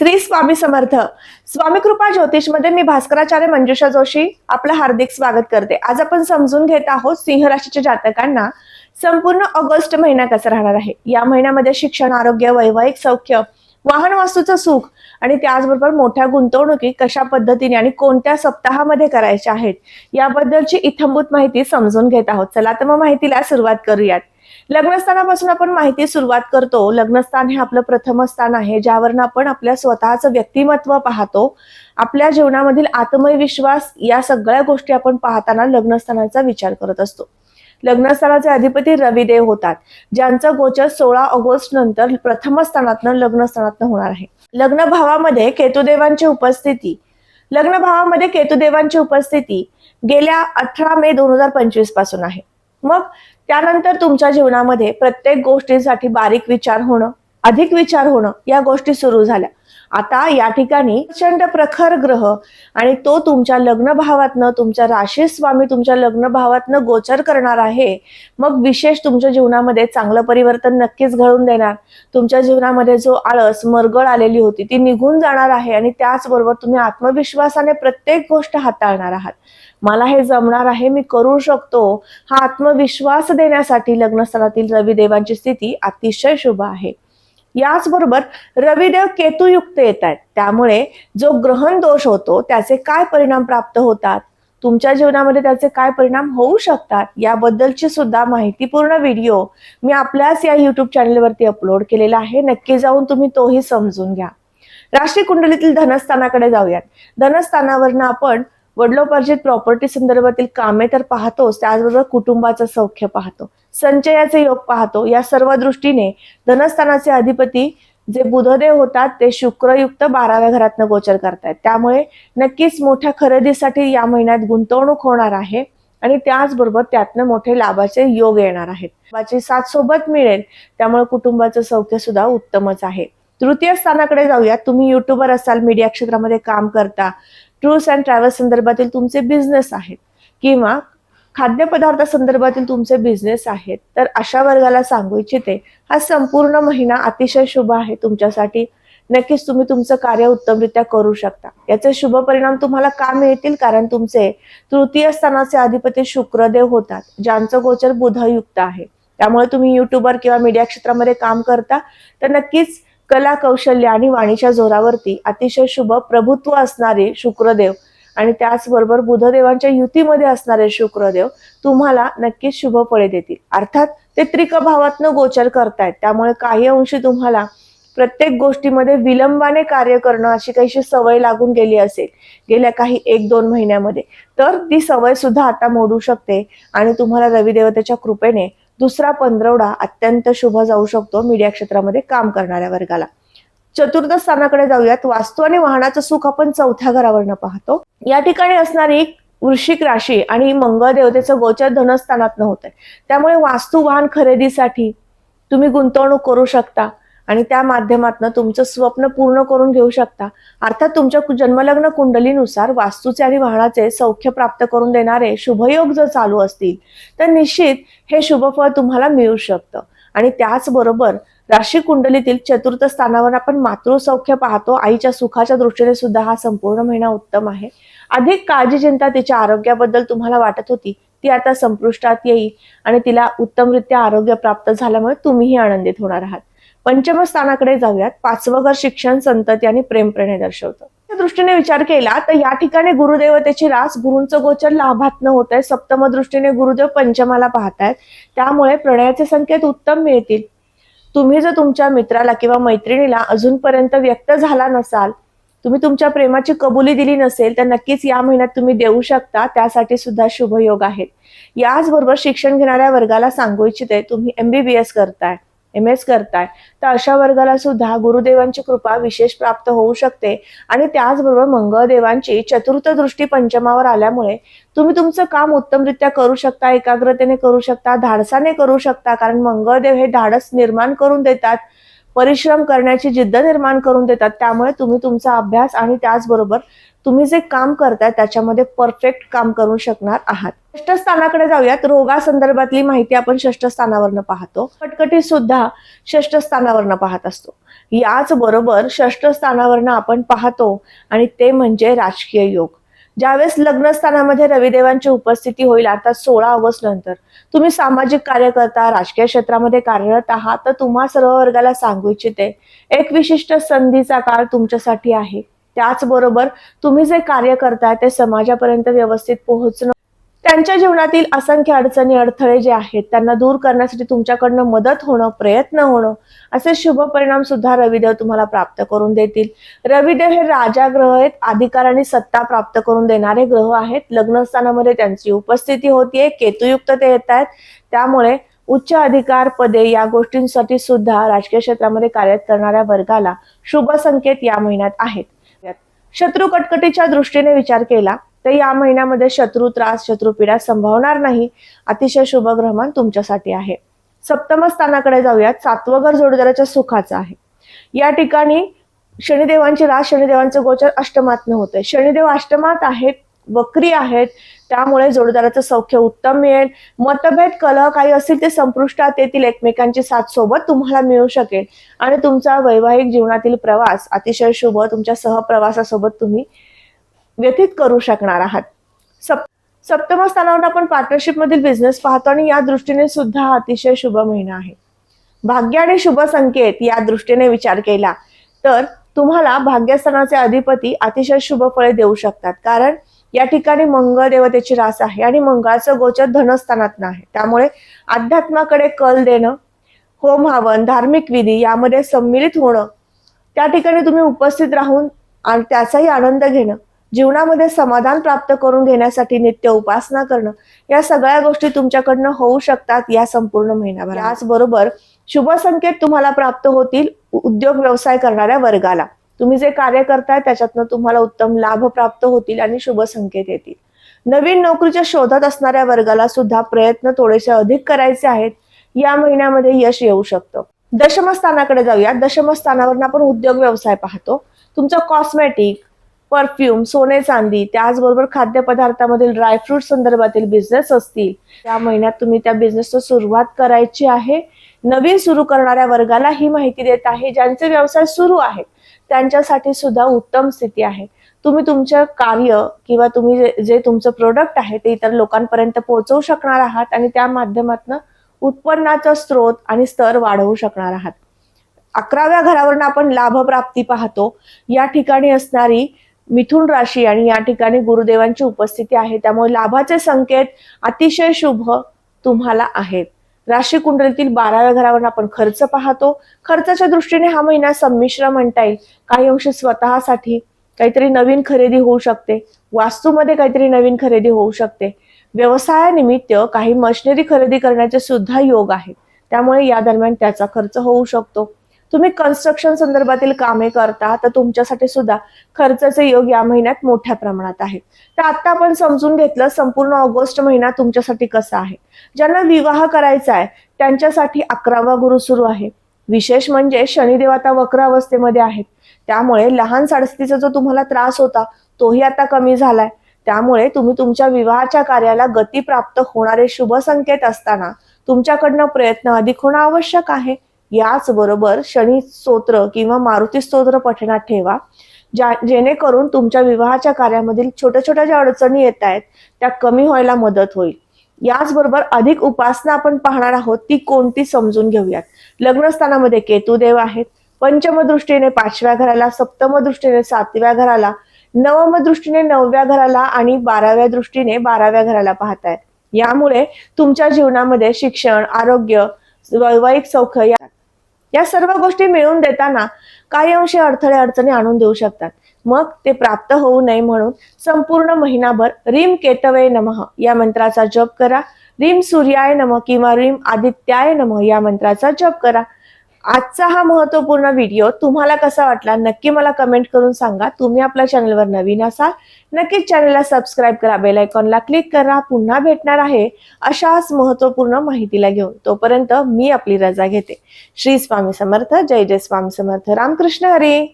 श्री स्वामी समर्थ. स्वामी कृपा ज्योतिषमध्ये मी भास्कराचार्य मंजुषा जोशी आपलं हार्दिक स्वागत करते. आज आपण समजून घेत आहोत सिंह राशीच्या जातकांना संपूर्ण ऑगस्ट महिना कसा राहणार आहे? या महिन्यामध्ये शिक्षण आरोग्य वैवाहिक सौख्य वाहन वास्तूचं सुख आणि त्याचबरोबर मोठ्या गुंतवणुकी कशा पद्धतीने आणि कोणत्या सप्ताहामध्ये करायच्या आहेत? याबद्दलची इथंभूत माहिती समजून घेत आहोत. चला तर मग माहितीला सुरुवात करूयात. लग्नस्थानापासून आपण माहिती सुरुवात करतो. लग्नस्थान हे आपलं प्रथम स्थान आहे ज्यावरनं आपण आपल्या स्वतःचं व्यक्तिमत्व पाहतो. आपल्या जीवनामधील आत्मविश्वास या सगळ्या गोष्टी आपण पाहताना लग्नस्थानाचा विचार करत असतो. लग्नस्थानाचे अधिपती रविदेव होतात ज्यांचं गोचर सोळा ऑगस्ट नंतर प्रथम स्थानातनं लग्नस्थानातनं होणार आहे. लग्न भावामध्ये केतुदेवांची उपस्थिती. लग्न भावामध्ये केतुदेवांची उपस्थिती गेल्या अठरा मे दोन हजार पंचवीसपासून आहे. मग त्यानंतर तुमच्या जीवनामध्ये प्रत्येक गोष्टीसाठी बारीक विचार होणं अधिक विचार होणं या गोष्टी सुरू झाल्या. आता या ठिकाणी प्रचंड प्रखर ग्रह आणि तो तुमच्या लग्न भावातनं तुमच्या राशी स्वामी तुमच्या लग्न भावातनं गोचर करणार आहे. मग विशेष तुमच्या जीवनामध्ये चांगलं परिवर्तन नक्कीच घडून देणार. तुमच्या जीवनामध्ये जो आळस मरगळ आलेली होती ती निघून जाणार आहे आणि त्याचबरोबर तुम्ही आत्मविश्वासाने प्रत्येक गोष्ट हाताळणार आहात. मला हे जमणार आहे मी करू शकतो. हा आत्मविश्वास देण्यासाठी लग्नस्थानातील रविदेवांची स्थिती अतिशय शुभ आहे. याचबरोबर रविदेव केतुयुक्त येत आहेत. त्यामुळे जो ग्रहण दोष होतो त्याचे काय परिणाम प्राप्त होतात? तुमच्या जीवनामध्ये त्याचे काय परिणाम होऊ शकतात? याबद्दलची सुद्धा माहितीपूर्ण व्हिडिओ मी आपल्याच या युट्यूब चॅनलवरती अपलोड केलेला आहे. नक्की जाऊन तुम्ही तोही समजून घ्या. राशी कुंडलीतील धनस्थानाकडे जाऊयात. धनस्थानावरनं आपण वडिलोपार्जित प्रॉपर्टी संदर्भातील कामे तर पाहतोच त्याचबरोबर कुटुंबाचं सौख्य पाहतो संचयाचे योग पाहतो या सर्व दृष्टीने धनस्थानाचे अधिपती जे बुधदेव होतात ते शुक्रयुक्त बाराव्या घरातनं गोचर करतायत. त्यामुळे नक्कीच मोठ्या खरेदीसाठी या महिन्यात गुंतवणूक होणार आहे आणि त्याचबरोबर त्यातनं मोठे लाभाचे योग येणार आहेत. लाभाची साथ सोबत मिळेल त्यामुळे कुटुंबाचं सौख्य सुद्धा उत्तमच आहे. तृतीय स्थानाकडे जाऊया. तुम्ही युट्यूबर असाल मीडिया क्षेत्रामध्ये काम करता टूर्स अँड ट्रॅव्हल्स संदर्भातील तुमचे बिझनेस आहेत. किंवा खाद्यपदार्थ संदर्भातील तुमचे बिझनेस आहेत. तर अशा वर्गाला सांगू इच्छिते हा संपूर्ण महिना अतिशय शुभ आहे तुमच्यासाठी. नक्कीच तुम्ही तुमचं कार्य उत्तमरित्या करू शकता. याचे शुभ परिणाम तुम्हाला का मिळतील? कारण तुमचे तृतीय स्थानाचे अधिपती शुक्रदेव होतात ज्यांचं गोचर बुधयुक्त आहे. त्यामुळे तुम्ही युट्यूबर किंवा मीडिया क्षेत्रामध्ये काम करता तर नक्कीच कला कौशल्य आणि वाणीच्या जोरावरती अतिशय शुभ प्रभुत्व असणारे शुक्रदेव आणि त्याचबरोबर बुधदेवांच्या युतीमध्ये असणारे शुक्रदेव तुम्हाला नक्कीच शुभ फळे देतील. अर्थात ते त्रिक भावातनं गोचर करतायत. त्यामुळे काही अंशी तुम्हाला प्रत्येक गोष्टीमध्ये विलंबाने कार्य करणं अशी काहीशी सवय लागून गेली असेल गेल्या काही एक दोन महिन्यामध्ये तर ती सवय सुद्धा आता मोडू शकते आणि तुम्हाला रविदेवतेच्या कृपेने दुसरा पंधरवडा अत्यंत शुभ जाऊ शकतो मीडिया क्षेत्रामध्ये काम करणाऱ्या वर्गाला. चतुर्थ स्थानाकडे जाऊयात. वास्तू आणि वाहनाचं सुख आपण चौथ्या घरावरनं पाहतो. या ठिकाणी असणारी वृश्चिक राशी आणि मंगळ देवतेचं गोचर धनस्थानात होत आहे त्यामुळे वास्तू वाहन खरेदीसाठी तुम्ही गुंतवणूक करू शकता. आणि त्या माध्यमातून तुमचं स्वप्न पूर्ण करून घेऊ शकता. अर्थात तुमच्या जन्मलग्न कुंडलीनुसार वास्तूचे आणि वाहनाचे सौख्य प्राप्त करून देणारे शुभयोग जर चालू असतील तर निश्चित हे शुभफळ तुम्हाला मिळू शकतं. आणि त्याचबरोबर राशी कुंडलीतील चतुर्थ स्थानावर आपण मातृसौख्य पाहतो. आईच्या सुखाच्या दृष्टीने सुद्धा हा संपूर्ण महिना उत्तम आहे. अधिक काळजी चिंता तिच्या आरोग्याबद्दल तुम्हाला वाटत होती ती आता संपुष्टात येईल आणि तिला उत्तमरित्या आरोग्य प्राप्त झाल्यामुळे तुम्हीही आनंदित होणार आहात. पंचम स्थानाकडे जाऊयात. पाचवं घर शिक्षण संतती आणि प्रेमप्रेणे दर्शवतं. त्या दृष्टीने विचार केला तर या ठिकाणी गुरुदेवतेची रास गुरुंचं गोचर लाभात न होत आहे सप्तम दृष्टीने गुरुदेव पंचमाला पाहतायत. त्यामुळे प्रणयाचे संकेत उत्तम मिळतील. तुम्ही जर तुमच्या मित्राला किंवा मैत्रिणीला अजूनपर्यंत व्यक्त झाला नसाल तुम्ही तुमच्या प्रेमाची कबुली दिली नसेल तर नक्कीच या महिन्यात तुम्ही देऊ शकता. त्यासाठी सुद्धा शुभयोग आहेत. याचबरोबर शिक्षण घेणाऱ्या वर्गाला सांगू इच्छिते तुम्ही एमबीबीएस करताय. एम एस करताय. तर अशा वर्गाला सुद्धा गुरुदेवांची कृपा विशेष प्राप्त होऊ शकते. आणि त्याचबरोबर मंगळदेवांची चतुर्थ दृष्टी पंचमावर आल्यामुळे तुम्ही तुमचं काम उत्तमरित्या करू शकता एकाग्रतेने करू शकता धाडसाने करू शकता. कारण मंगळदेव हे धाडस निर्माण करून देतात. परिश्रम करण्याची जिद्द निर्माण करून देतात. त्यामुळे तुम्ही तुमचा अभ्यास आणि त्याचबरोबर तुम्ही जे काम करताय त्याच्यामध्ये परफेक्ट काम करू शकणार आहात. षष्ठ स्थानाकडे जाऊयात. रोगासंदर्भातली माहिती आपण षष्ठ स्थानावरनं पाहतो. कटकटी सुद्धा षष्ठ स्थानावरनं पाहत असतो. याच बरोबर षष्ठ स्थानावरनं आपण पाहतो आणि ते म्हणजे राजकीय योग. ज्यावेळेस लग्नस्थानामध्ये रविदेवांची उपस्थिती होईल अर्थात सोळा ऑगस्ट नंतर तुम्ही सामाजिक कार्य करता राजकीय क्षेत्रामध्ये कार्यरत आहात तर तुम्हा सर्व वर्गाला सांगू इच्छिते एक विशिष्ट संधीचा काळ तुमच्यासाठी आहे. त्याचबरोबर तुम्ही जे कार्य करताय ते समाजापर्यंत व्यवस्थित पोहोचणं त्यांच्या जीवनातील असंख्य अडचणी अडथळे जे आहेत त्यांना दूर करण्यासाठी तुमच्याकडनं मदत होणं प्रयत्न होणं असे शुभ परिणाम सुद्धा रविदेव तुम्हाला प्राप्त करून देतील. रविदेव हे राजा ग्रह आहेत अधिकार आणि सत्ता प्राप्त करून देणारे ग्रह आहेत. लग्न स्थानामध्ये त्यांची उपस्थिती होतीये केतुयुक्त ते येत आहेत. त्यामुळे उच्च अधिकार पदे या गोष्टींसाठी सुद्धा राजकीय क्षेत्रामध्ये कार्यरत करणाऱ्या वर्गाला शुभ संकेत या महिन्यात आहेत. शत्रू कटकटीच्या दृष्टीने विचार केला तर या महिन्यामध्ये शत्रू त्रास शत्रुपीडा संभवणार नाही. अतिशय शुभ ग्रहमान तुमच्यासाठी आहे. सप्तम स्थानाकडे जाऊयात. सातवं घर जोडीदाराच्या सुखाचं आहे. या ठिकाणी शनिदेवांची रास शनिदेवांचं गोचर अष्टमातनं होते शनिदेव अष्टमात आहेत वक्री आहेत. त्यामुळे जोडीदाराचं सौख्य उत्तम मिळेल. मतभेद कलह काही असतील ते संपुष्टात येतील. एकमेकांची साथ सोबत तुम्हाला मिळू शकेल. आणि तुमचा वैवाहिक जीवनातील प्रवास अतिशय शुभ तुमच्या सहप्रवासासोबत तुम्ही व्यतीत करू शकणार आहात. सप सप्तम स्थानावर आपण पार्टनरशिप मधील बिझनेस पाहतो आणि या दृष्टीने सुद्धा अतिशय शुभ महिना आहे. भाग्य आणि शुभ संकेत या दृष्टीने विचार केला तर तुम्हाला भाग्यस्थानाचे अधिपती अतिशय शुभ फळे देऊ शकतात. कारण या ठिकाणी मंगळ देवतेची रास आहे आणि मंगळाचं गोचर धनस्थानात आहे. त्यामुळे अध्यात्माकडे कल देणं होम हवन धार्मिक विधी यामध्ये सम्मिलित होणं त्या ठिकाणी तुम्ही उपस्थित राहून आणि त्याचाही आनंद घेणं जीवनामध्ये समाधान प्राप्त करून घेण्यासाठी नित्य उपासना करणं या सगळ्या गोष्टी तुमच्याकडनं होऊ शकतात या संपूर्ण महिन्याभर याचबरोबर शुभ संकेत तुम्हाला प्राप्त होतील उद्योग व्यवसाय करणाऱ्या वर्गाला. तुम्ही जे कार्य करताय त्याच्यातनं तुम्हाला उत्तम लाभ प्राप्त होतील आणि शुभ संकेत येतील. नवीन नोकरीच्या शोधात असणाऱ्या वर्गाला सुद्धा प्रयत्न थोडेसे अधिक करायचे आहेत. या महिन्यामध्ये यश येऊ शकतं. दशम स्थानाकडे जाऊया. दशमस्थानावरून आपण उद्योग व्यवसाय पाहतो. तुमचं कॉस्मेटिक परफ्यूम सोने चांदी त्याचबरोबर खाद्यपदार्थामधील ड्रायफ्रूट संदर्भातील बिझनेस असतील. त्या महिन्यात तुम्ही त्या बिझनेसला सुरुवात करायची आहे. नवीन सुरू करणाऱ्या वर्गाला ही माहिती देत आहे ज्यांचे व्यवसाय सुरू आहेत त्यांच्यासाठी सुद्धा उत्तम स्थिती आहे. तुम्ही तुमचं कार्य किंवा तुम्ही जे- जे तुमचं प्रोडक्ट आहे ते इतर लोकांपर्यंत पोहोचवू शकणार आहात आणि त्या माध्यमातून उत्पन्नाचा स्रोत आणि स्तर वाढवू शकणार आहात. अकराव्या घरावरून आपण लाभप्राप्ती पाहतो. या ठिकाणी असणारी मिथुन राशी आणि या ठिकाणी गुरुदेवांची उपस्थिती आहे. त्यामुळे लाभाचे संकेत अतिशय शुभ तुम्हाला आहेत. राशी कुंडलीतील बाराव्या घरावर आपण खर्च पाहतो. खर्चाच्या दृष्टीने हा महिना संमिश्र म्हणता येईल. काही अंश स्वतःसाठी काहीतरी नवीन खरेदी होऊ शकते. वास्तूमध्ये काहीतरी नवीन खरेदी होऊ शकते. व्यवसायानिमित्त काही मशिनरी खरेदी करण्याचे सुद्धा योग आहेत त्यामुळे या दरम्यान त्याचा खर्च होऊ शकतो. तुम्ही कन्स्ट्रक्शन संदर्भातील कामे करता तर तुमच्यासाठी सुद्धा खर्चाचे योग या महिन्यात मोठ्या प्रमाणात आहे. तर आता आपण समजून घेतलं संपूर्ण ऑगस्ट महिना तुमच्यासाठी कसा आहे? ज्यांना विवाह करायचा आहे त्यांच्यासाठी अकरावा गुरु सुरू आहे. विशेष म्हणजे शनिदेव आता वक्र अवस्थेमध्ये आहेत. त्यामुळे लहान साडस्तीचा जो तुम्हाला त्रास होता तोही आता कमी झालाय. त्यामुळे तुम्ही तुमच्या विवाहाच्या कार्याला गती प्राप्त होणारे शुभ संकेत असताना तुमच्याकडनं प्रयत्न अधिक होणं आवश्यक आहे. याच बरोबर शनी स्तोत्र किंवा मारुती स्तोत्र पठणात ठेवा. ज्या जेणेकरून तुमच्या विवाहाच्या कार्यामधील छोट्या छोट्या ज्या अडचणी येत आहेत त्या कमी व्हायला मदत होईल. याचबरोबर अधिक उपासना आपण पाहणार आहोत ती कोणती समजून घेऊयात. लग्नस्थानामध्ये केतुदेव आहेत. पंचम दृष्टीने पाचव्या घराला सप्तम दृष्टीने सातव्या घराला नवम दृष्टीने नवव्या घराला आणि बाराव्या दृष्टीने बाराव्या घराला पाहतायत. यामुळे तुमच्या जीवनामध्ये शिक्षण आरोग्य वैवाहिक सौख्य या या सर्व गोष्टी मिळवून देताना काही अंशी अडथळे अडचणी आणून देऊ शकतात. मग ते प्राप्त होऊ नये म्हणून संपूर्ण महिनाभर रीम केतवे नमः या मंत्राचा जप करा. रीम सूर्याय नम किंवा रीम आदित्याय नम या मंत्राचा जप करा. आजचा हा महत्त्वपूर्ण व्हिडिओ तुम्हाला कसा वाटला नक्की मला कमेंट करून सांगा. तुम्ही आपल्या चॅनलवर नवीन असाल नक्कीच चॅनलला सबस्क्राईब करा बेल आयकॉनला क्लिक करा. पुन्हा भेटणार आहे अशाच महत्त्वपूर्ण माहितीला घेऊन. तोपर्यंत मी आपली रजा घेते. श्री स्वामी समर्थ जय जय स्वामी समर्थ. रामकृष्ण हरी.